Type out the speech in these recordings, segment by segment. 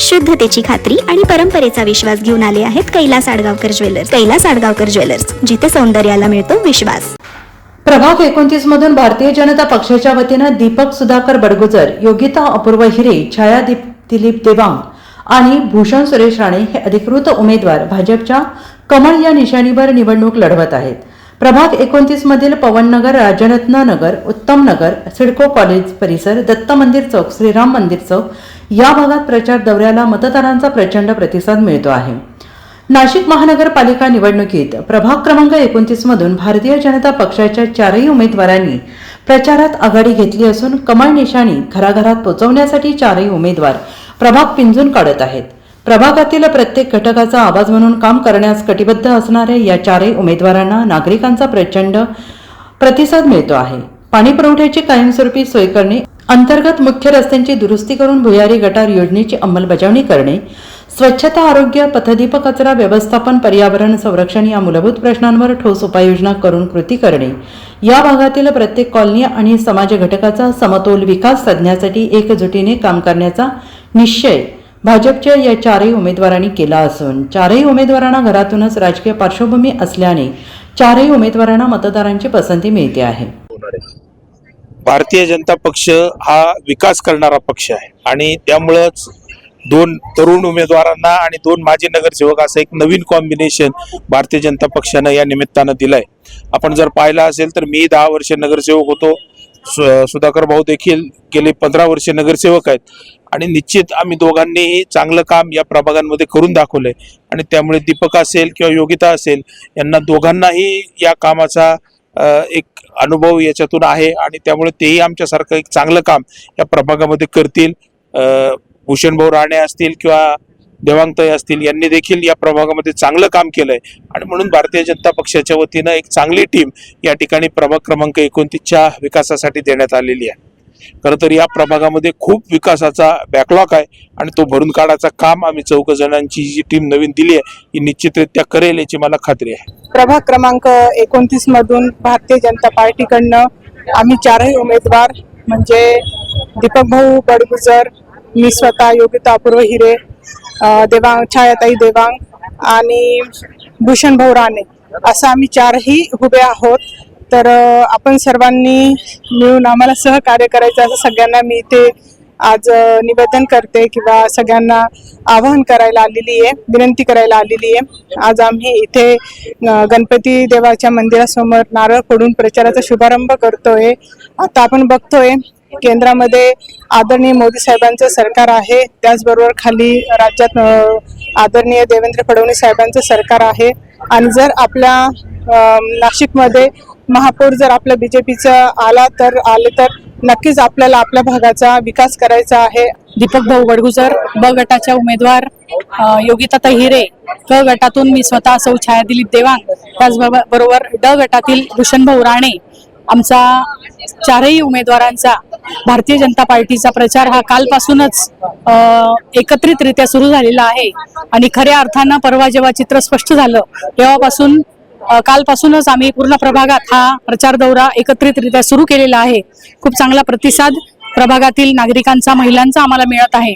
शुद्धतेची खात्री आणि परंपरेचा विश्वास घेऊन आले आहेत कैलास आडगावकर ज्वेलर्स. कैलास आडगावकर ज्वेलर्स जिथे सौंदर्याला मिळतो विश्वास. प्रभाग एकोणतीस मधून भारतीय जनता पक्षाच्या वतीनं दीपक सुधाकर बडगुजर योगिता अपूर्व हिरे छाया दीप दिलीप देवांग आणि भूषण सुरेश राणे हे अधिकृत उमेदवार भाजपच्या कमळ या निशाणीवर निवडणूक लढवत आहेत. प्रभाग एकोणतीस मधील पवननगर राजरत्न नगर उत्तम नगर सिडको कॉलेज परिसर दत्त मंदिर चौक श्रीराम मंदिर चौक या भागात प्रचार दौऱ्याला मतदारांचा प्रचंड प्रतिसाद मिळतो आहे. नाशिक महानगरपालिका निवडणुकीत प्रभाग क्रमांक एकोणतीस मधून भारतीय जनता पक्षाच्या चारही उमेदवारांनी प्रचारात आघाडी घेतली असून कमळ निशाणी घराघरात पोहोचवण्यासाठी चारही उमेदवार प्रभाग पिंजून काढत आहेत. प्रभागातील प्रत्येक घटकाचा आवाज म्हणून काम करण्यास कटिबद्ध असणाऱ्या या चारही उमेदवारांना नागरिकांचा प्रचंड प्रतिसाद मिळतो आहे. पाणी पुरवठ्याची कायमस्वरूपी सोय करणे अंतर्गत मुख्य रस्त्यांची दुरुस्ती करून भुयारी गटार योजनेची अंमलबजावणी करणे स्वच्छता आरोग्य पथदीप कचरा व्यवस्थापन पर्यावरण संरक्षण या मूलभूत प्रश्नांवर ठोस उपाययोजना करून कृती करणे. या भागातील प्रत्येक कॉलनी आणि समाज घटकाचा समतोल विकास साधण्यासाठी एकजुटीने काम करण्याचा निश्चय भाजपच्या या चारही उमेदवारांनी केला असून चारही उमेदवारांना घरातूनच राजकीय पार्श्वभूमी असल्याने चारही उमेदवारांना मतदारांची पसंती मिळते आहे. भारतीय जनता पक्ष हा विकास करणारा पक्ष आहे. आणि त्यामुळंच दोन तरुण उमेदवारांना आणि दोन माजी नगरसेवक असं एक नवीन कॉम्बिनेशन भारतीय जनता पक्षानं या निमित्तानं दिलंय. आपण जर पाहिलं असेल तर मी दहा वर्ष नगरसेवक होतो. सु- सुधाकर भाऊ देखील गेले पंधरा वर्ष नगरसेवक आहेत. आणि निश्चित आम्ही दोघांनीही चांगलं काम या प्रभागांमध्ये करून दाखवलंय. आणि त्यामुळे दीपक असेल किंवा योगिता असेल यांना दोघांनाही या कामाचा एक अनुभव याच्यातून आहे आणि त्यामुळे तेही आमच्यासारखं एक चांगलं काम या प्रभागामध्ये करतील. भूषणभाऊ राणे असतील किंवा देवांगताई असतील यांनी देखील या प्रभागामध्ये चांगलं काम केलंय. आणि म्हणून भारतीय जनता पक्षाच्या वतीनं एक चांगली टीम या ठिकाणी प्रभाग क्रमांक एकोणतीसच्या विकासासाठी देण्यात आलेली आहे. खरं तर या प्रभागामध्ये खूप विकासाचा बॅकलॉग आहे आणि तो भरून काढायचं काम आम्ही चौघ जणांची जी टीम नवीन दिली आहे ही निश्चितरित्या करेल याची मला खात्री आहे. प्रभाग क्रमांक एकोणतीस मधून भारतीय जनता पार्टीकडनं आम्ही चारही उमेदवार म्हणजे दीपक भाऊ बडगुजर मी स्वतः योगिता अपूर्व हिरे देवांग छायाताई देवांग आणि भूषण भाऊ राणे असं आम्ही चारही उभे आहोत. तर आपण सर्वांनी मिळून आम्हाला सहकार्य करायचं असं सगळ्यांना मी इथे आज निवेदन करते किंवा सगळ्यांना आवाहन करायला आलेली आहे विनंती करायला आलेली आहे. आज आम्ही इथे गणपती देवाच्या मंदिरासमोर नारळ फोडून प्रचाराचा शुभारंभ करतोय. आता आपण बघतोय केंद्रामध्ये आदरणीय मोदी साहेबांचं सरकार आहे. त्याचबरोबर खाली राज्यात आदरणीय देवेंद्र फडणवीस साहेबांचं सरकार आहे. आणि जर आपल्या नाशिकमध्ये महापौर जर आपलं बीजेपीचं आला तर आले तर नक्कीच आपल्याला आपल्या भागाचा विकास करायचा आहे. दीपक भाऊ बडगुजर ब गटाच्या उमेदवार योगिता हिरे. क गटातून मी स्वतः सौ छाया दिलीप देवांग. त्याचबरोबर बरोबर ड गटातील भूषण भाऊ राणे. आमचा चारही उमेदवारांचा भारतीय जनता पार्टीचा प्रचार हा कालपासूनच एकत्रितरित्या सुरू झालेला आहे. आणि खऱ्या अर्थानं परवा जेव्हा चित्र स्पष्ट झालं तेव्हापासून कालपासूनच आम्ही पूर्ण प्रभागात हा प्रचार दौरा एकत्रितरित्या सुरू केलेला आहे. खूप चांगला प्रतिसाद प्रभागातील नागरिकांचा महिलांचा आम्हाला मिळत आहे.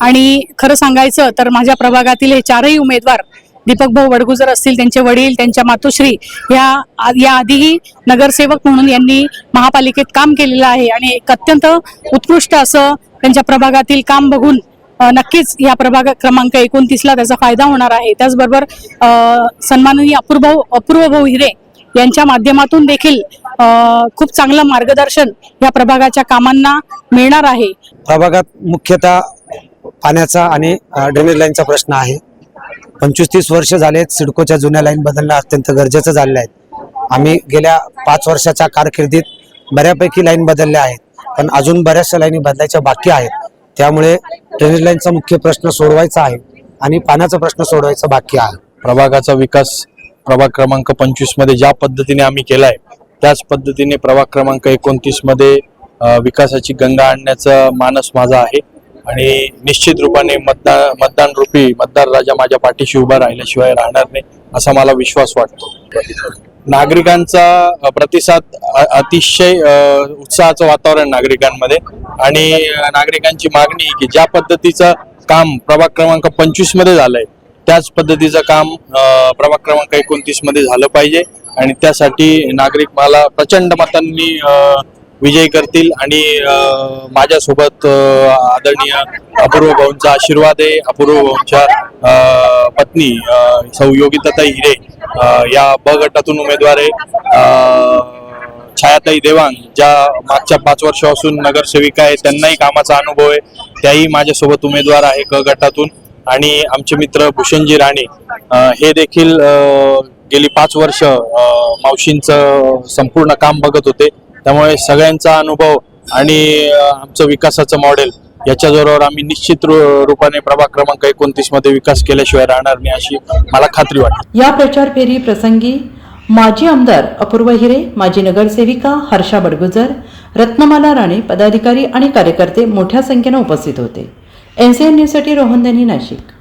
आणि खरं सांगायचं तर माझ्या प्रभागातील हे चारही उमेदवार दीपक भाऊ वडगुजर असतील त्यांचे वडील त्यांच्या मातोश्री या या आधीही नगरसेवक म्हणून यांनी महापालिकेत काम केलेलं आहे. आणि एक अत्यंत उत्कृष्ट असं त्यांच्या प्रभागातील काम बघून नक्कीच या प्रभाग क्रमांक एकोणतीसला त्याचा फायदा होणार आहे. त्याचबरोबर सन्माननीय अपूर्वभाऊ अपूर्वभाऊ हिरे यांच्या माध्यमातून देखील खूप चांगलं मार्गदर्शन या प्रभागाच्या कामांना मिळणार आहे. प्रभागात मुख्यतः पाण्याचा आणि ड्रेनेज लाईनचा प्रश्न आहे. पंचवीस तीस वर्ष झालेत सिडकोच्या जुन्या लाईन बदलणं अत्यंत गरजेचं झालेलं आहे. आम्ही गेल्या पाच वर्षाच्या कारकिर्दीत बऱ्यापैकी लाईन बदलल्या आहेत. पण अजून बऱ्याचशा लाईनी बदलायच्या बाकी आहेत. त्यामुळे ड्रेनेज लाईनचा मुख्य प्रश्न सोडवायचा आहे आणि पाण्याचा प्रश्न सोडवायचा बाकी आहे. प्रभागाचा विकास प्रभाग क्रमांक पंचवीसमध्ये ज्या पद्धतीने आम्ही केलाय त्याच पद्धतीने प्रभाग क्रमांक एकोणतीसमध्ये अ, विकासाची गंगा आणण्याचा मानस माझा आहे आणि निश्चित रूपाने मतदान मतदान रूपी मतदार राजा माझ्या पाठीशी उभा राहिल्याशिवाय राहणार नाही असा मला विश्वास वाटतो. नागरिकांचा प्रतिसाद अतिशय उत्साहाचं वातावरण नागरिकांमध्ये. आणि नागरिकांची मागणी की ज्या पद्धतीचं काम प्रभाग क्रमांक पंचवीसमध्ये झालंय त्याच पद्धतीचं काम प्रभाग क्रमांक एकोणतीसमध्ये झालं पाहिजे. आणि त्यासाठी नागरिक मला प्रचंड मतांनी विजयी करतील आणि माझ्यासोबत आदरणीय अपूर्व भाऊंचा आशीर्वाद आहे. अपूर्व भाऊंच्या पत्नी अं, सौ योगिताताई हिरे या ब गटातून उमेदवार आहे. छायाताई देवांग ज्या मागच्या पाच वर्षापासून नगरसेविका आहे त्यांनाही कामाचा अनुभव आहे. त्याही माझ्यासोबत उमेदवार आहे क गटातून. आणि आमचे मित्र भूषणजी राणे हे देखील गेली पाच वर्ष मावशींचं संपूर्ण काम बघत होते. त्यामुळे सगळ्यांचा अनुभव आणि आमचं विकासाचं मॉडेल याच्याबरोबर आम्ही निश्चित रूपाने प्रभाग क्रमांक एकोणतीसमध्ये विकास केल्याशिवाय राहणार नाही अशी मला खात्री वाटते. या प्रचार फेरी प्रसंगी माजी आमदार अपूर्व हिरे माजी नगरसेविका हर्षा बडगुजर रत्नमाला राणे पदाधिकारी आणि कार्यकर्ते मोठ्या संख्येनं उपस्थित होते. एनसीएन न्यूजसाठी रोहन दनी नाशिक.